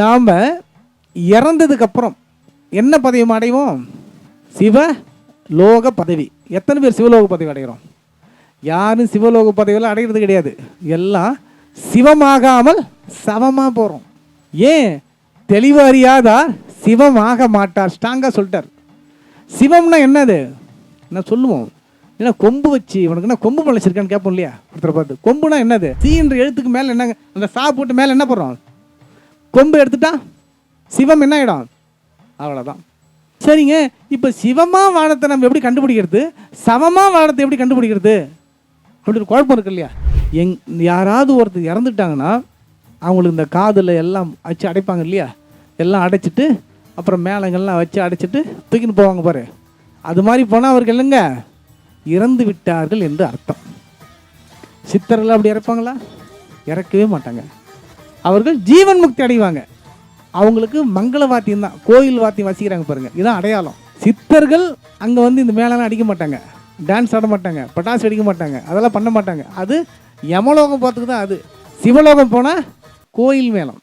நாம் இறந்ததுக்கப்புறம் என்ன பதவி அடைவோம்? சிவ லோக பதவி. எத்தனை பேர் சிவலோக பதவி அடைகிறோம்? யாரும் சிவலோக பதவியெல்லாம் அடைகிறது கிடையாது. எல்லாம் சிவமாகாமல் சமமாக போகிறோம் ஏன்? தெளிவு அறியாதார் சிவமாக மாட்டார். ஸ்ட்ராங்காக சொல்லிட்டார். சிவம்னா என்னது? நான் சொல்லுவோம்? ஏன்னா கொம்பு வச்சு உனக்கு என்ன கொம்பு முளைச்சிருக்கான்னு கேட்போம் இல்லையா? ஒருத்தரை பார்த்து. கொம்புனா என்னது? சீன்ற எழுத்துக்கு மேலே என்னங்க அந்த சா போட்டு மேலே என்ன போடுறோம்? கொம்பு எடுத்துட்டா? சிவம் என்ன ஆகிடும் அவ்வளோதான் சரிங்க இப்போ சிவமாக வானத்தை நம்ம எப்படி கண்டுபிடிக்கிறது? சமமாக வானத்தை எப்படி கண்டுபிடிக்கிறது? அப்படி ஒரு குழப்பம் இருக்கு இல்லையா? எங் யாராவது ஒருத்தர் இறந்துட்டாங்கன்னா அவங்களுக்கு இந்த காதில் எல்லாம் வச்சு அடைப்பாங்க இல்லையா? எல்லாம் அடைச்சிட்டு அப்புறம் மேலங்கள்லாம் வச்சு அடைச்சிட்டு தூக்கின்னு போவாங்க பாரு. அது மாதிரி போனால் அவருக்கு இல்லைங்க இறந்து விட்டார்கள் என்று அர்த்தம். சித்தர்கள் அப்படி இறப்பாங்களா? இறக்கவே மாட்டாங்க. அவர்கள் ஜீவன் முக்தி அடைவாங்க. அவங்களுக்கு மங்கள வாத்தியம் தான். கோயில் வாத்தியம் வசிக்கிறாங்க பாருங்க. இதுதான் அடையாளம். சித்தர்கள் அங்கே வந்து இந்த மேலெல்லாம் அடிக்க மாட்டாங்க. டான்ஸ் ஆட மாட்டாங்க. பட்டாசு அடிக்க மாட்டாங்க. அதெல்லாம் பண்ண மாட்டாங்க. அது யமலோகம் பார்த்துக்கு தான் அது. சிவலோகம் போனால் கோயில் மேளம்.